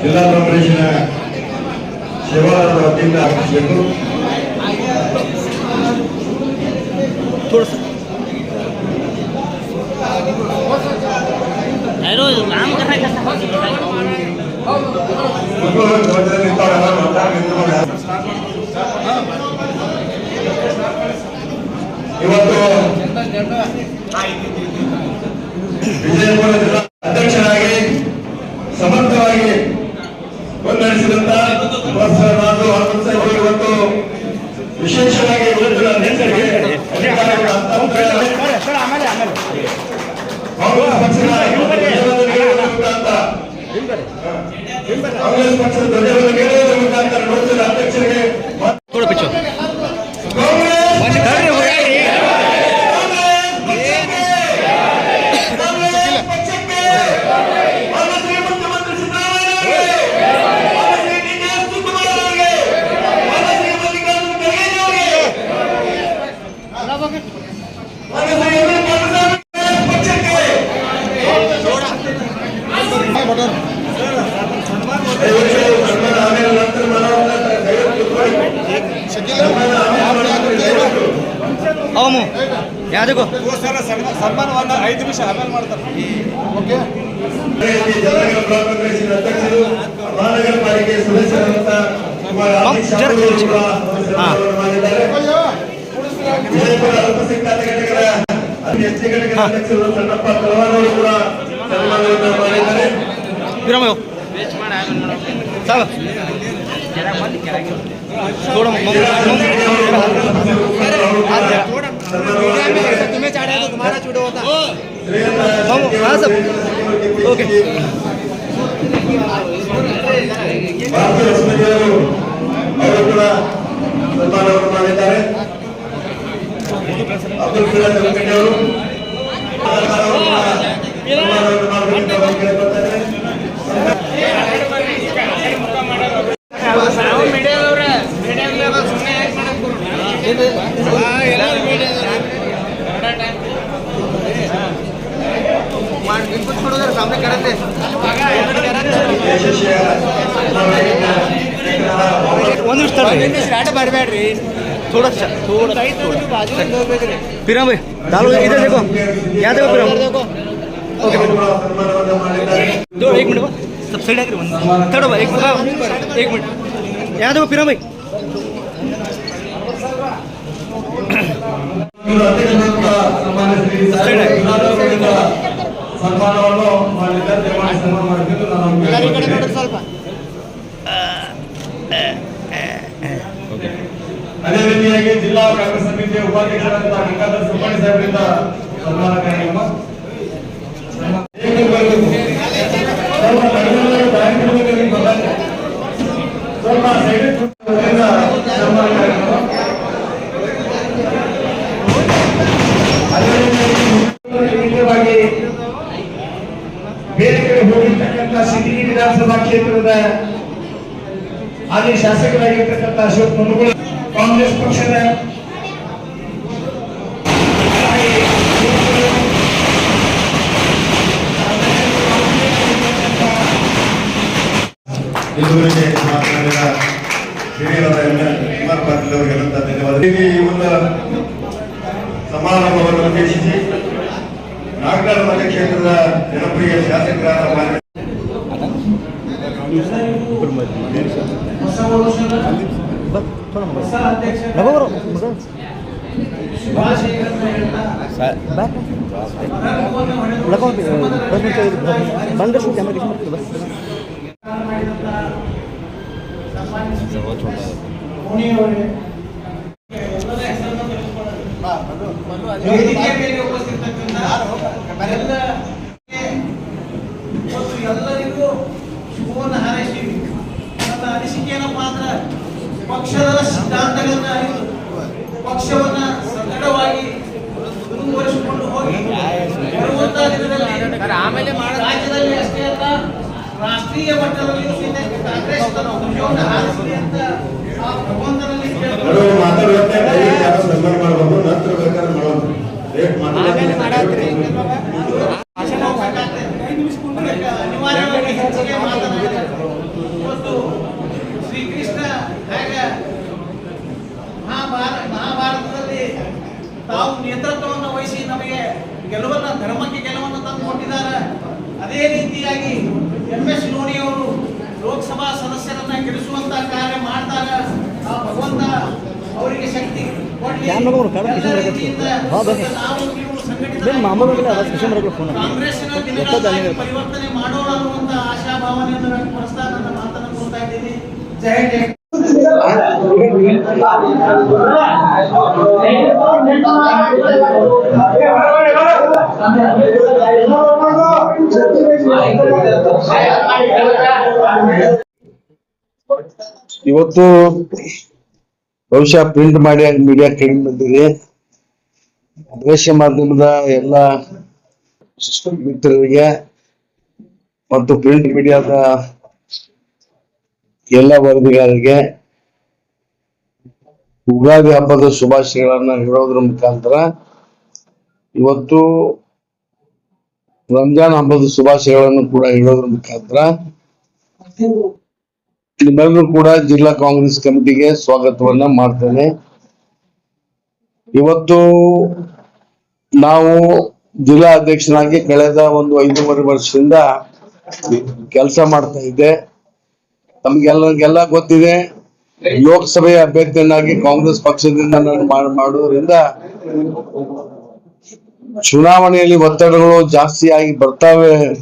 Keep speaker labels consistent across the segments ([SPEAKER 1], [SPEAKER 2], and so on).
[SPEAKER 1] ಜಿಲ್ಲಾ ಕಾಂಗ್ರೆಸ್ನ ಶಿವಾರದ ವತಿಯಿಂದ ಆಗಮಿಸಬೇಕು. ಇವತ್ತು ಅಧ್ಯಕ್ಷರಾಗಿ ಸಮರ್ಥವಾಗಿ ಮುನ್ನಡೆಸಿದಂತ ಪ್ರೊಫೆಸರ್
[SPEAKER 2] ಅವನು ಯಾವುದಕ್ಕೂ
[SPEAKER 3] ಸನ್ಮಾನವನ್ನ ಐದು ನಿಮಿಷ ಆಮೇಲೆ ಮಾಡ್ತಾರೆ.
[SPEAKER 1] ಅಧ್ಯಕ್ಷರು ಮಹಾನಗರ ಪಾಲಿಕೆ ಅಲ್ಪಸಂಖ್ಯಾತ ಘಟಕದ ಅತಿ ಹೆಚ್ಚು ಘಟಕದ ಅಧ್ಯಕ್ಷರು ಸಣ್ಣಪ್ಪ ತಲವಾರ್ ಅವರು ಕೂಡ ಸನ್ಮಾನವನ್ನು ಮಾಡಿದ್ದಾರೆ
[SPEAKER 2] ವಿರಾಮ ಸಾಲ थोड़ा
[SPEAKER 1] ಶ್ರೀಯುತ
[SPEAKER 2] हम हाँ सब ओके
[SPEAKER 1] ಭಾರತೀಯ ಸಮಿತಿಯವರು ಅವರು ಕೂಡ ಸನ್ಮಾನವನ್ನು ಮಾಡಿದ್ದಾರೆ ಅಬ್ದುಲ್ ಫಿರಾಜ್ ವೆಂಕಟೆ ಅವರು ಅವರು ಕೂಡ ಸನ್ಮಾನವನ್ನು ಮಾಡಬೇಕೆಂದು ಅವರಿಗೆ ಕೇಳಿಕೊಳ್ತಾರೆ. ಯಶಸ್ವಿಯ ಸನ್ಮಾನವನ್ನು
[SPEAKER 2] ಒಂದು ನಿಮಿಷ ತಡ್ರಿ
[SPEAKER 3] ಮಾಡಬೇಡ್ರಿ
[SPEAKER 2] थोड़ा सा थोड़ा पिराम भाई डालो इधर देखो यहाँ देखो पिराम ओके
[SPEAKER 1] ಅವರು ಕೂಡ ಸನ್ಮಾನವನ್ನು ಮಾಡಿದ್ದಾರೆ
[SPEAKER 2] दो एक मिनट बा सब साइड आकर बंद थोड़ा बा एक मिनट बा, एक मिनट यहाँ देखो पिराम भाई
[SPEAKER 1] ಇವರು ಅದೇ ರೀತಿಯಾಗಿ ಜಿಲ್ಲಾ ಕಾಂಗ್ರೆಸ್ ಸಮಿತಿಯ ಉಪಾಧ್ಯಕ್ಷರಾದ ಗಂಗಾಧರ್ ಸುಬ್ಬಣ್ಣ ಸಾಹೇಬರಿಂದ ಸನ್ಮಾನ ಕಾರ್ಯಕ್ರಮ ಏಕೆ ಬರಬೇಕು? ಸ್ವಲ್ಪ ಕಡಿಮೆ ಬ್ಯಾಂಕ್ ಗಳಿಗೆ ಬಂದಾಗ ಸ್ವಲ್ಪ ಸೈಡ್ ಸನ್ಮಾನ ಕಾರ್ಯಕ್ರಮ ಅದೇ ರೀತಿಯಾಗಿ ಮುಖ್ಯವಾಗಿ ಬೇರೆ ಕಡೆ ಹೋಗಿರ್ತಕ್ಕಂಥ ಸಿಟಿಗಿ ವಿಧಾನಸಭಾ ಕ್ಷೇತ್ರದ ಹಾಲಿ ಶಾಸಕರಾಗಿರ್ತಕ್ಕಂಥ ಅಶೋಕ್ ಮುನುಗುಳ, ಕಾಂಗ್ರೆಸ್ ಪಕ್ಷದ ಇದುವರೆಗೆ ಮಾತನಾಡಿದ ಹಿರಿಯರಾದ ಕುಮಾರ್ ಪಾಟೀಲ್ ಅವರಿಗೆಲ್ಲ ಧನ್ಯವಾದ ಈ ಒಂದು ಸಮಾರಂಭವನ್ನು ಉದ್ದೇಶಿಸಿ ನಾಗರಾಜ ಕ್ಷೇತ್ರದ ಜನಪ್ರಿಯ ಶಾಸಕರಾದ
[SPEAKER 2] ಬಂದಷ್ಟು ಕ್ಯಾಮ್ರಾ ಬಸ್
[SPEAKER 4] ವೇದಿಕೆ ಮೇಲೆ ಉಪಸ್ಥಿತಕ್ಕಂಥ
[SPEAKER 1] ನಂತರ ಬೇಕಾದ್ರೆ ಮಾಡೋದು ಲೇಟ್ ಮಾತಾಡೋದು
[SPEAKER 4] ಅನಿವಾರ್ಯವಾಗಿ ಹೆಚ್ಚಿಗೆ ಮಾತನಾಡಿದ್ದಾರೆ ಗೆಲುವನ್ನ ಧರ್ಮಕ್ಕೆ ಗೆಲುವನ್ನು ತಂದು ಕೊಟ್ಟಿದ್ದಾರೆ ಅದೇ ರೀತಿಯಾಗಿ ಎಂ ಎಸ್ ಧೋನಿ ಅವರು ಲೋಕಸಭಾ ಸದಸ್ಯರನ್ನ ಗೆಲ್ಲಿಸುವಂತ ಕಾರ್ಯ ಮಾಡ್ತಾರೆ ಆ ಭಗವಂತ ಅವರಿಗೆ ಶಕ್ತಿ ಕೊಡ್ಲಿ.
[SPEAKER 2] ಕ್ಯಾನ್ ಮಗವ್ರು ಕಡ ಕಿಶನ್
[SPEAKER 4] ಎಲ್ಲ
[SPEAKER 2] ರಗಡ್
[SPEAKER 4] ರೀತಿಯಿಂದ
[SPEAKER 2] ಹಾ, ಬನ್ನಿ.
[SPEAKER 4] ನಾವು ನೀವು ಸಂಘಟಿತರಾಗಿ
[SPEAKER 2] ಬೆನ್ ಮಾಮೂಲಿಗಿಲ್ಲ, ಅದು ಕಿಶನ್ ರಗಡ್ ಫೋನ್.
[SPEAKER 4] ಕಾಂಗ್ರೆಸ್ಸಿನ
[SPEAKER 2] ಎಷ್ಟೋ
[SPEAKER 4] ದಿನಗಳಾಗಿ
[SPEAKER 2] ಜನ
[SPEAKER 4] ಪರಿವರ್ತನೆ ಮಾಡೋಣ ಅನ್ನುವಂತ ಆಶಾಭಾವನೆಯನ್ನು ವ್ಯಕ್ತಪಡಿಸ್ತಾ ನನ್ನ ಮಾತನ್ನು ಕೊಡ್ತಾ ಇದ್ದೀನಿ. ಜೈ ಜೈ
[SPEAKER 5] ಇವತ್ತು ಬಹುಶಃ ಪ್ರಿಂಟ್ ಮಾಡಿ ಮೀಡಿಯಾ ಕಡಿಮೆ ಬಂದಿದೆ ದೃಶ್ಯ ಮಾಧ್ಯಮದ ಎಲ್ಲ ಮಿತ್ರರಿಗೆ ಮತ್ತು ಪ್ರಿಂಟ್ ಮೀಡಿಯಾದ ಎಲ್ಲ ವರದಿಗಾರರಿಗೆ ಯುಗಾದಿ ಹಬ್ಬದ ಶುಭಾಶಯಗಳನ್ನ ಹೇಳೋದ್ರ ಮುಖಾಂತರ ಇವತ್ತು ರಂಜಾನ್ ಹಬ್ಬದ ಶುಭಾಶಯಗಳನ್ನು ಕೂಡ ಹೇಳೋದ್ರ ಮುಖಾಂತರ ನಿಮ್ಮೆಲ್ಲರೂ ಕೂಡ ಜಿಲ್ಲಾ ಕಾಂಗ್ರೆಸ್ ಕಮಿಟಿಗೆ ಸ್ವಾಗತವನ್ನ ಮಾಡ್ತೇನೆ. ಇವತ್ತು ನಾವು ಜಿಲ್ಲಾ ಅಧ್ಯಕ್ಷನಾಗಿ ಕಳೆದ ಒಂದು ಐದೂವರೆ ವರ್ಷದಿಂದ ಕೆಲಸ ಮಾಡ್ತಾ ಇದ್ದೆ. ತಮ್ಗೆಲ್ಲರಿಗೆಲ್ಲ ಗೊತ್ತಿದೆ, ಲೋಕಸಭೆಯ ಅಭ್ಯರ್ಥಿಯನ್ನಾಗಿ ಕಾಂಗ್ರೆಸ್ ಪಕ್ಷದಿಂದ ನಾನು ಮಾಡ್- ಮಾಡೋದ್ರಿಂದ ಚುನಾವಣೆಯಲ್ಲಿ ಒತ್ತಡಗಳು ಜಾಸ್ತಿ ಆಗಿ ಬರ್ತಾವೆ.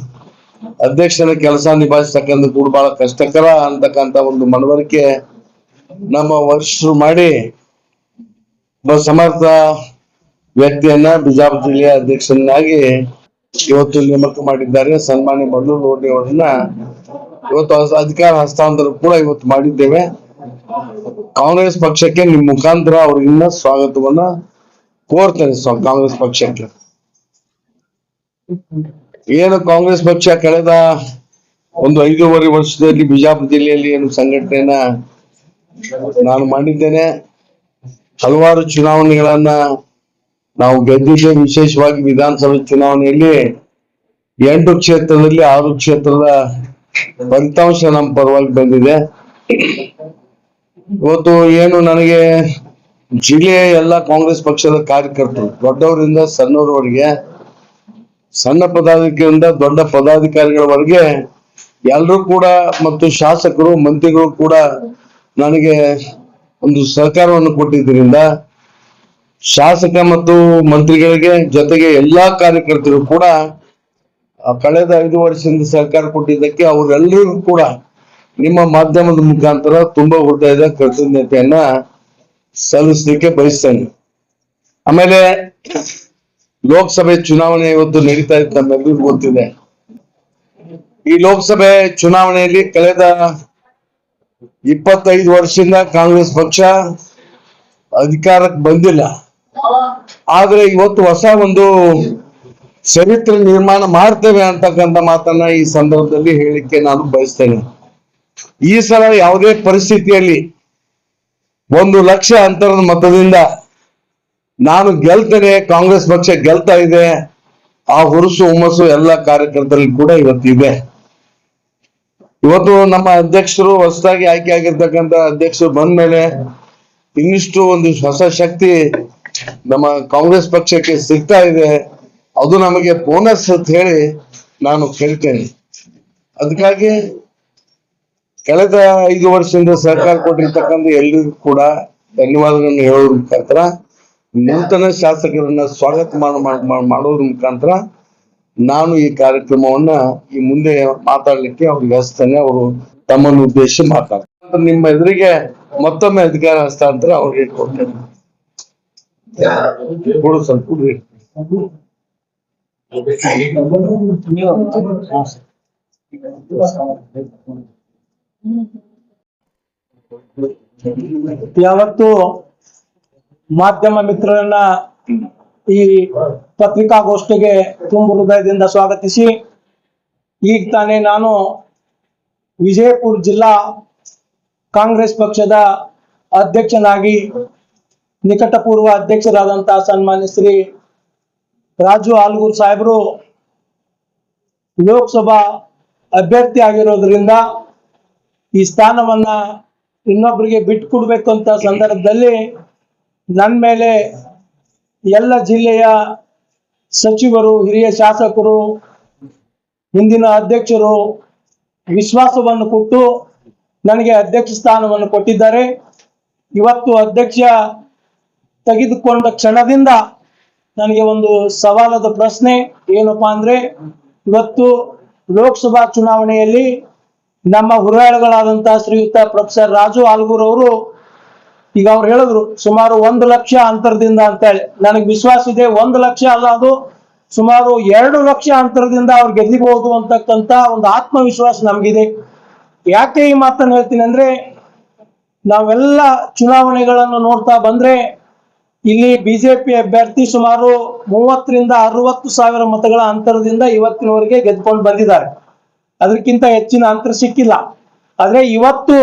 [SPEAKER 5] ಅಧ್ಯಕ್ಷರ ಕೆಲಸ ನಿಭಾಯಿಸ್ತಕ್ಕಂಥ ಕೂಡ ಬಹಳ ಕಷ್ಟಕರ ಅಂತಕ್ಕಂಥ ಒಂದು ಮನವರಿಕೆ ನಮ್ಮ ವರ್ಷ ಮಾಡಿ ಸಮರ್ಥ ವ್ಯಕ್ತಿಯನ್ನ ಬಿಜಾಪುರ ಜಿಲ್ಲೆಯ ಅಧ್ಯಕ್ಷನಾಗಿ ಇವತ್ತು ನೇಮಕ ಮಾಡಿದ್ದಾರೆ. ಸನ್ಮಾನ್ಯ ಬಂದು ಲೋಟಿ ಅವರನ್ನ ಇವತ್ತು ಅಧಿಕಾರ ಹಸ್ತಾಂತರ ಕೂಡ ಇವತ್ತು ಮಾಡಿದ್ದೇವೆ. ಕಾಂಗ್ರೆಸ್ ಪಕ್ಷಕ್ಕೆ ನಿಮ್ ಮುಖಾಂತರ ಅವ್ರಿಗಿನ್ನ ಸ್ವಾಗತವನ್ನ ಕೋರ್ತೇನೆ ಕಾಂಗ್ರೆಸ್ ಪಕ್ಷಕ್ಕೆ. ಏನು ಕಾಂಗ್ರೆಸ್ ಪಕ್ಷ ಕಳೆದ ಒಂದು ಐದೂವರೆ ವರ್ಷದಲ್ಲಿ ಬಿಜಾಪುರ ಜಿಲ್ಲೆಯಲ್ಲಿ ಏನು ಸಂಘಟನೆಯನ್ನ ನಾನು ಮಾಡಿದ್ದೇನೆ. ಹಲವಾರು ಚುನಾವಣೆಗಳನ್ನ ನಾವು ಗೆದ್ದಿದ್ದೆ ವಿಶೇಷವಾಗಿ ವಿಧಾನಸಭೆ ಚುನಾವಣೆಯಲ್ಲಿ ಎಂಟು ಕ್ಷೇತ್ರದಲ್ಲಿ ಆರು ಕ್ಷೇತ್ರದ ಫಲಿತಾಂಶ ನಮ್ಮ ಪರವಾಗಿ ಬಂದಿದೆ. ಇವತ್ತು ಏನು ನನಗೆ ಜಿಲ್ಲೆಯ ಎಲ್ಲ ಕಾಂಗ್ರೆಸ್ ಪಕ್ಷದ ಕಾರ್ಯಕರ್ತರು ದೊಡ್ಡವರಿಂದ ಸಣ್ಣವರವರೆಗೆ ಸಣ್ಣ ಪದಾಧಿಕಾರಿಯಿಂದ ದೊಡ್ಡ ಪದಾಧಿಕಾರಿಗಳವರೆಗೆ ಎಲ್ಲರೂ ಕೂಡ ಮತ್ತು ಶಾಸಕರು, ಮಂತ್ರಿಗಳು ಕೂಡ ನನಗೆ ಒಂದು ಸಹಕಾರವನ್ನು ಕೊಟ್ಟಿದ್ದರಿಂದ ಶಾಸಕ ಮತ್ತು ಮಂತ್ರಿಗಳಿಗೆ ಜೊತೆಗೆ ಎಲ್ಲಾ ಕಾರ್ಯಕರ್ತರು ಕೂಡ ಕಳೆದ ಐದು ವರ್ಷದಿಂದ ಸಹಕಾರ ಕೊಟ್ಟಿದ್ದಕ್ಕೆ ಅವರೆಲ್ಲರಿಗೂ ಕೂಡ ನಿಮ್ಮ ಮಾಧ್ಯಮದ ಮುಖಾಂತರ ತುಂಬಾ ಹೃದಯದ ಕೃತಜ್ಞತೆಯನ್ನ ಸಲ್ಲಿಸಲಿಕ್ಕೆ ಬಯಸ್ತೇನೆ. ಆಮೇಲೆ ಲೋಕಸಭೆ ಚುನಾವಣೆ ಇವತ್ತು ನಡೀತಾ ಇತ್ತು ನಮ್ಮೆಲ್ಲರಿಗೂ ಗೊತ್ತಿದೆ. ಈ ಲೋಕಸಭೆ ಚುನಾವಣೆಯಲ್ಲಿ ಕಳೆದ ಇಪ್ಪತ್ತೈದು ವರ್ಷದಿಂದ ಕಾಂಗ್ರೆಸ್ ಪಕ್ಷ ಅಧಿಕಾರಕ್ಕೆ ಬಂದಿಲ್ಲ. ಆದ್ರೆ ಇವತ್ತು ಹೊಸ ಒಂದು ಚರಿತ್ರೆ ನಿರ್ಮಾಣ ಮಾಡ್ತೇವೆ ಅಂತಕ್ಕಂಥ ಮಾತನ್ನ ಈ ಸಂದರ್ಭದಲ್ಲಿ ಹೇಳಿಕ್ಕೆ ನಾನು ಬಯಸ್ತೇನೆ. ಈ ಸಲ ಯಾವುದೇ ಪರಿಸ್ಥಿತಿಯಲ್ಲಿ ಒಂದು ಲಕ್ಷ ಅಂತರದ ಮತದಿಂದ ನಾನು ಗೆಲ್ತೇನೆ, ಕಾಂಗ್ರೆಸ್ ಪಕ್ಷ ಗೆಲ್ತಾ ಇದೆ, ಆ ಹುರುಸು ಹುಮ್ಮಸ್ಸು ಎಲ್ಲ ಕಾರ್ಯಕರ್ತರಲ್ಲಿ ಕೂಡ ಇವತ್ತಿದೆ ಇವತ್ತು ನಮ್ಮ ಅಧ್ಯಕ್ಷರು ಹೊಸದಾಗಿ ಆಯ್ಕೆ ಆಗಿರ್ತಕ್ಕಂಥ ಅಧ್ಯಕ್ಷರು ಬಂದ ಮೇಲೆ ಇನ್ನಿಷ್ಟು ಒಂದು ಹೊಸ ಶಕ್ತಿ ನಮ್ಮ ಕಾಂಗ್ರೆಸ್ ಪಕ್ಷಕ್ಕೆ ಸಿಗ್ತಾ ಇದೆ. ಅದು ನಮಗೆ ಬೋನಸ್ ಅಂತ ಹೇಳಿ ನಾನು ಕೇಳ್ತೇನೆ ಅದಕ್ಕಾಗಿ ಕಳೆದ ಐದು ವರ್ಷದಿಂದ ಸರ್ಕಾರ ಕೊಟ್ಟಿರ್ತಕ್ಕಂಥ ಎಲ್ಲರಿಗೂ ಕೂಡ ಧನ್ಯವಾದಗಳನ್ನು ಹೇಳೋದ್ರ ನೂತನ ಶಾಸಕರನ್ನ ಸ್ವಾಗತ ಮಾಡ- ಮಾಡ- ಮಾಡ- ಮಾಡೋದ್ರ ಮುಖಾಂತರ ನಾನು ಈ ಕಾರ್ಯಕ್ರಮವನ್ನ ಈ ಮುಂದೆ ಮಾತಾಡ್ಲಿಕ್ಕೆ ಅವ್ರಿಗೆ ವ್ಯವಸ್ಥೆ ಅವರು ತಮ್ಮನ್ನು ಉದ್ದೇಶ ಮಾತಾಡ್ತಾರೆ. ನಿಮ್ಮ ಎದುರಿಗೆ ಮತ್ತೊಮ್ಮೆ ಅಧಿಕಾರ ಹಸ್ತಾಂತರ ಅವ್ರಿಗೆ ಕೊಡ್ತೇನೆ.
[SPEAKER 6] ಯಾವತ್ತು ಮಾಧ್ಯಮ ಮಿತ್ರರನ್ನ ಈ ಪತ್ರಿಕಾಗೋಷ್ಠಿಗೆ ತುಂಬ ಹೃದಯದಿಂದ ಸ್ವಾಗತಿಸಿ, ಈಗ ತಾನೇ ನಾನು ವಿಜಯಪುರ ಜಿಲ್ಲಾ ಕಾಂಗ್ರೆಸ್ ಪಕ್ಷದ ಅಧ್ಯಕ್ಷನಾಗಿ, ನಿಕಟಪೂರ್ವ ಅಧ್ಯಕ್ಷರಾದಂತಹ ಸನ್ಮಾನ್ಯ ಶ್ರೀ ರಾಜು ಆಲ್ಗೂರ್ ಸಾಹೇಬರು ಲೋಕಸಭಾ ಅಭ್ಯರ್ಥಿ ಆಗಿರೋದ್ರಿಂದ ಈ ಸ್ಥಾನವನ್ನ ಇನ್ನೊಬ್ಬರಿಗೆ ಬಿಟ್ಟು ಕೊಡ್ಬೇಕು ಅಂತ ಸಂದರ್ಭದಲ್ಲಿ ನನ್ನ ಮೇಲೆ ಎಲ್ಲ ಜಿಲ್ಲೆಯ ಸಚಿವರು, ಹಿರಿಯ ಶಾಸಕರು, ಹಿಂದಿನ ಅಧ್ಯಕ್ಷರು ವಿಶ್ವಾಸವನ್ನು ಕೊಟ್ಟು ನನಗೆ ಅಧ್ಯಕ್ಷ ಸ್ಥಾನವನ್ನು ಕೊಟ್ಟಿದ್ದಾರೆ. ಇವತ್ತು ಅಧ್ಯಕ್ಷ ತೆಗೆದುಕೊಂಡ ಕ್ಷಣದಿಂದ ನನಗೆ ಒಂದು ಸವಾಲದ ಪ್ರಶ್ನೆ, ಏನಪ್ಪಾ ಅಂದ್ರೆ ಇವತ್ತು ಲೋಕಸಭಾ ಚುನಾವಣೆಯಲ್ಲಿ ನಮ್ಮ ಹುರಾಳುಗಳಾದಂತಹ ಶ್ರೀಯುತ ಪ್ರೊಫೆಸರ್ ರಾಜು ಆಲ್ಗೂರ್ ಅವರು ಈಗ ಅವ್ರು ಹೇಳಿದ್ರು, ಸುಮಾರು ಒಂದು ಲಕ್ಷ ಅಂತರದಿಂದ ಅಂತ ಹೇಳಿ ನನಗೆ ವಿಶ್ವಾಸ ಇದೆ, ಒಂದು ಲಕ್ಷ ಅಲ್ಲ ಅದು. ಸುಮಾರು ಎರಡು ಲಕ್ಷ ಅಂತರದಿಂದ ಅವ್ರು ಗೆದ್ದಿಬಹುದು ಅಂತಕ್ಕಂತ ಒಂದು ಆತ್ಮವಿಶ್ವಾಸ ನಮ್ಗಿದೆ. ಯಾಕೆ ಈ ಮಾತನ್ನು ಹೇಳ್ತೀನಿ ಅಂದ್ರೆ, ನಾವೆಲ್ಲ ಚುನಾವಣೆಗಳನ್ನು ನೋಡ್ತಾ ಬಂದ್ರೆ, ಇಲ್ಲಿ ಬಿಜೆಪಿ ಅಭ್ಯರ್ಥಿ ಸುಮಾರು ಮೂವತ್ತರಿಂದ ಅರವತ್ತು ಸಾವಿರ ಮತಗಳ ಅಂತರದಿಂದ ಇವತ್ತಿನವರೆಗೆ ಗೆದ್ಕೊಂಡು ಬಂದಿದ್ದಾರೆ. ಅದಕ್ಕಿಂತ ಹೆಚ್ಚಿನ ಅಂತರ ಸಿಕ್ಕಿಲ್ಲ. ಆದ್ರೆ ಇವತ್ತು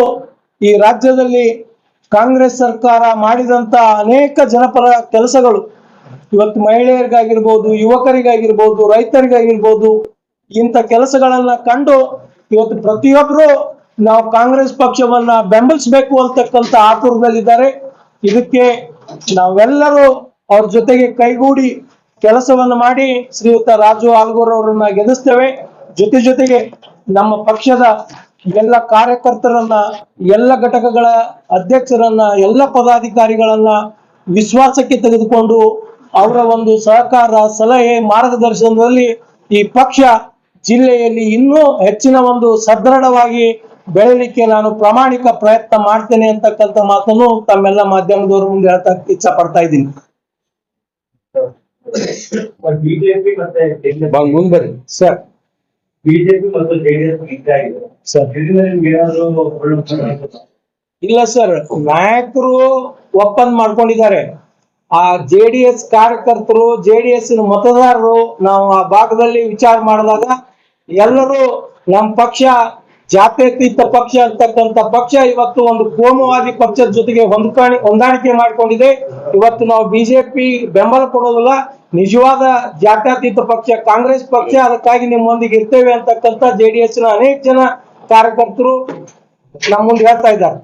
[SPEAKER 6] ಈ ರಾಜ್ಯದಲ್ಲಿ ಕಾಂಗ್ರೆಸ್ ಸರ್ಕಾರ ಮಾಡಿದಂತ ಅನೇಕ ಜನಪರ ಕೆಲಸಗಳು. ಇವತ್ತು ಮಹಿಳೆಯರಿಗಾಗಿರ್ಬೋದು, ಯುವಕರಿಗಾಗಿರ್ಬೋದು, ರೈತರಿಗಾಗಿರ್ಬೋದು, ಇಂಥ ಕೆಲಸಗಳನ್ನ ಕಂಡು ಇವತ್ತು ಪ್ರತಿಯೊಬ್ರು ನಾವು ಕಾಂಗ್ರೆಸ್ ಪಕ್ಷವನ್ನ ಬೆಂಬಲಿಸಬೇಕು ಅಂತಕ್ಕಂಥ ಆತುರದಲ್ಲಿದ್ದಾರೆ. ಇದಕ್ಕೆ ನಾವೆಲ್ಲರೂ ಅವ್ರ ಜೊತೆಗೆ ಕೈಗೂಡಿ ಕೆಲಸವನ್ನು ಮಾಡಿ ಶ್ರೀಯುತ ರಾಜು ಆಲ್ಗೂರ್ ಅವರನ್ನ ಗೆಲ್ಲಿಸ್ತೇವೆ. ಜೊತೆ ಜೊತೆಗೆ ನಮ್ಮ ಪಕ್ಷದ ಎಲ್ಲ ಕಾರ್ಯಕರ್ತರನ್ನ ಎಲ್ಲ ಘಟಕಗಳ ಅಧ್ಯಕ್ಷರನ್ನ ಎಲ್ಲ ಪದಾಧಿಕಾರಿಗಳನ್ನ ವಿಶ್ವಾಸಕ್ಕೆ ತೆಗೆದುಕೊಂಡು ಅವರ ಒಂದು ಸಹಕಾರ ಸಲಹೆ ಮಾರ್ಗದರ್ಶನದಲ್ಲಿ ಈ ಪಕ್ಷ ಜಿಲ್ಲೆಯಲ್ಲಿ ಇನ್ನೂ ಹೆಚ್ಚಿನ ಒಂದು ಸದೃಢವಾಗಿ ಬೆಳೆಯಲಿಕ್ಕೆ ನಾನು ಪ್ರಾಮಾಣಿಕ ಪ್ರಯತ್ನ ಮಾಡ್ತೇನೆ ಅಂತಕ್ಕಂಥ ಮಾತನ್ನು ತಮ್ಮೆಲ್ಲ ಮಾಧ್ಯಮದವರ ಮುಂದೆ ಹೇಳ್ತಾ ಇಚ್ಛೆ ಪಡ್ತಾ ಇದ್ದೀನಿ
[SPEAKER 7] ಬಿಜೆಪಿ ಮತ್ತೆ
[SPEAKER 5] ಮುಂದ್
[SPEAKER 6] ಸರ್
[SPEAKER 7] ಬಿಜೆಪಿ ಮತ್ತು ಜೆಡಿಎಸ್ ಇದ್ದಾಗಿದೆ
[SPEAKER 6] ಇಲ್ಲ ಸರ್, ನಾಯಕರು ಒಪ್ಪಂದ ಮಾಡ್ಕೊಂಡಿದ್ದಾರೆ. ಆ ಜೆ ಡಿ ಎಸ್ ಕಾರ್ಯಕರ್ತರು ಜೆ ಡಿ ಎಸ್ ಮತದಾರರು ನಾವು ಆ ಭಾಗದಲ್ಲಿ ವಿಚಾರ ಮಾಡಿದಾಗ ಎಲ್ಲರೂ ನಮ್ಮ ಪಕ್ಷ, ಜಾತ್ಯತೀತ ಪಕ್ಷ ಅಂತಕ್ಕಂಥ ಪಕ್ಷ ಇವತ್ತು ಒಂದು ಕೋಮುವಾದಿ ಪಕ್ಷದ ಜೊತೆಗೆ ಹೊಂದ್ಕಾಣಿ, ಹೊಂದಾಣಿಕೆ ಮಾಡಿಕೊಂಡಿದೆ. ಇವತ್ತು ನಾವು ಬಿಜೆಪಿ ಬೆಂಬಲ ಕೊಡೋದಿಲ್ಲ. ನಿಜವಾದ ಜಾತ್ಯತೀತ ಪಕ್ಷ, ಕಾಂಗ್ರೆಸ್ ಪಕ್ಷ, ಅದಕ್ಕಾಗಿ ನಿಮ್ಮೊಂದಿಗೆ ಇರ್ತೇವೆ ಅಂತಕ್ಕಂಥ ಜೆ ಡಿ ಎಸ್ನ ಅನೇಕ ಜನ ಕಾರ್ಯಕರ್ತರು ನಮ್ಮ ಮುಂದೆ ಹೇಳ್ತಾ ಇದ್ದಾರೆ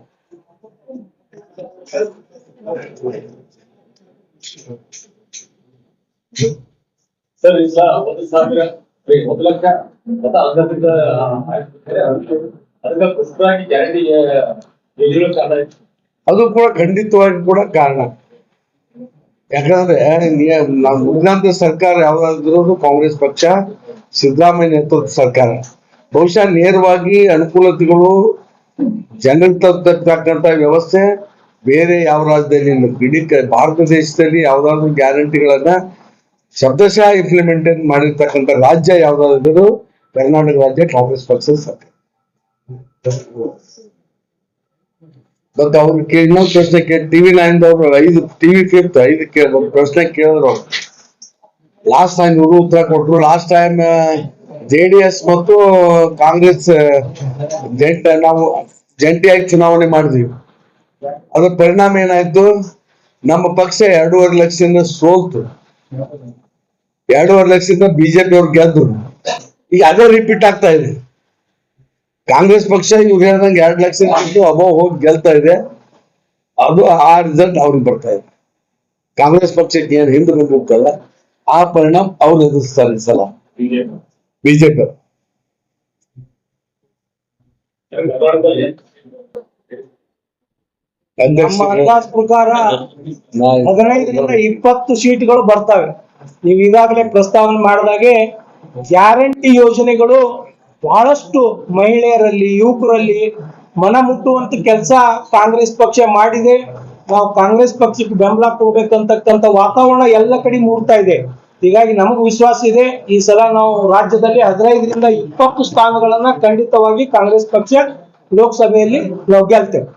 [SPEAKER 7] ಸರ್ ಈಗ ಒಂದು ಸಾವಿರ ಏ, ಒಂದು ಲಕ್ಷ ಮತ ಅರ್ಧದಿಂದ ಆಯ್ತು. ಅದಕ್ಕೆ ಪುಷ್ಪರಾಗಿ ಗ್ಯಾರಂಟಿ ಯೋಜನೆ ಕಾರಣ ಆಯ್ತು.
[SPEAKER 5] ಅದು ಕೂಡ ಖಂಡಿತವಾಗಿ ಕೂಡ ಕಾರಣ ಯಾಕಂದ್ರೆ ನೀ- ನಾವು ಉಳಿದಂತ ಸರ್ಕಾರ ಯಾವ್ದಾದ್ರು ಕಾಂಗ್ರೆಸ್ ಪಕ್ಷ ಸಿದ್ದರಾಮಯ್ಯ ನೇತೃತ್ವದ ಸರ್ಕಾರ ಬಹುಶಃ ನೇರವಾಗಿ ಅನುಕೂಲತೆಗಳು ಜನರಿಗೆ ತರ್ತಕ್ಕಂಥ ವ್ಯವಸ್ಥೆ ಬೇರೆ ಯಾವ ರಾಜ್ಯದಲ್ಲಿ ಇಡೀ ಭಾರತ ದೇಶದಲ್ಲಿ ಯಾವ್ದಾದ್ರು ಗ್ಯಾರಂಟಿಗಳನ್ನ ಶಬ್ದಶಃ ಇಂಪ್ಲಿಮೆಂಟ್ ಮಾಡಿರ್ತಕ್ಕಂಥ ರಾಜ್ಯ ಯಾವ್ದಾದ್ರು ಕರ್ನಾಟಕ ರಾಜ್ಯ ಕಾಂಗ್ರೆಸ್ ಪಕ್ಷದ ಸರ್ಕಾರ ಮತ್ತೆ ಅವ್ರು ಇನ್ನೊಂದು ಪ್ರಶ್ನೆ ಕೇಳಿ ಟಿವಿ ನೈನ್ ಅವ್ರು ಐದು ಟಿವಿ ಫಿಫ್ತ್ ಐದು ಪ್ರಶ್ನೆ ಕೇಳಿದ್ರು ಲಾಸ್ಟ್ ಟೈಮ್ ಇವರು ಉತ್ತರ ಕೊಟ್ರು. Last time J D S ಮತ್ತು ಕಾಂಗ್ರೆಸ್, ಜಂಟ, ನಾವು ಜಂಟಿಯಾಗಿ ಚುನಾವಣೆ ಮಾಡಿದ್ವಿ. ಅದರ ಪರಿಣಾಮ ಏನಾಯ್ತು? ನಮ್ಮ ಪಕ್ಷ ಎರಡೂವರೆ ಲಕ್ಷದಿಂದ ಸೋಲ್ತು. ಎರಡೂವರೆ ಲಕ್ಷದಿಂದ ಬಿಜೆಪಿ ಅವ್ರು ಗೆದ್ರು. ಈಗ ಅದೇ ರಿಪೀಟ್ ಆಗ್ತಾ ಇದೆ. ಕಾಂಗ್ರೆಸ್ ಪಕ್ಷ ಇವ್ರು ಹೇಳ್ದಂಗೆ ಎರಡು ಲಕ್ಷ ಅಬೋ ಹೋಗಿ ಗೆಲ್ತಾ ಇದೆ. ಅದು ಆ ರಿಸಲ್ಟ್ ಅವ್ರಿಗೆ ಬರ್ತಾ ಇದೆ. ಕಾಂಗ್ರೆಸ್ ಪಕ್ಷಕ್ಕೆ ಏನು ಹಿಂದೆ ಬಂದಿರ್ತಲ್ಲ ಆ ಪರಿಣಾಮ ಅವ್ರು ಎದುರಿಸ್ತಾರೆ ಈ ಸಲ.
[SPEAKER 7] ಬಿಜೆಪಿ
[SPEAKER 6] ನಮ್ಮ ಅಂದಾಜ್ ಪ್ರಕಾರ ಹದಿನೈದರಿಂದ ಇಪ್ಪತ್ತು ಸೀಟ್ಗಳು ಬರ್ತವೆ. ನೀವು ಈಗಾಗಲೇ ಪ್ರಸ್ತಾವನೆ ಮಾಡಿದಾಗೆ ಗ್ಯಾರಂಟಿ ಯೋಜನೆಗಳು ಬಹಳಷ್ಟು ಮಹಿಳೆಯರಲ್ಲಿ, ಯುವಕರಲ್ಲಿ ಮನ ಮುಟ್ಟುವಂತ ಕೆಲಸ ಕಾಂಗ್ರೆಸ್ ಪಕ್ಷ ಮಾಡಿದೆ. ನಾವು ಕಾಂಗ್ರೆಸ್ ಪಕ್ಷಕ್ಕೆ ಬೆಂಬಲ ಕೊಡ್ಬೇಕಂತಕ್ಕಂಥ ವಾತಾವರಣ ಎಲ್ಲ ಕಡೆ ಮೂಡ್ತಾ ಇದೆ. ಹೀಗಾಗಿ ನಮಗೂ ವಿಶ್ವಾಸ ಇದೆ, ಈ ಸಲ ನಾವು ರಾಜ್ಯದಲ್ಲಿ ಹದಿನೈದರಿಂದ ಇಪ್ಪತ್ತು ಸ್ಥಾನಗಳನ್ನ ಖಂಡಿತವಾಗಿ ಕಾಂಗ್ರೆಸ್ ಪಕ್ಷ ಲೋಕಸಭೆಯಲ್ಲಿ ನಾವು ಗೆಲ್ತೇವೆ.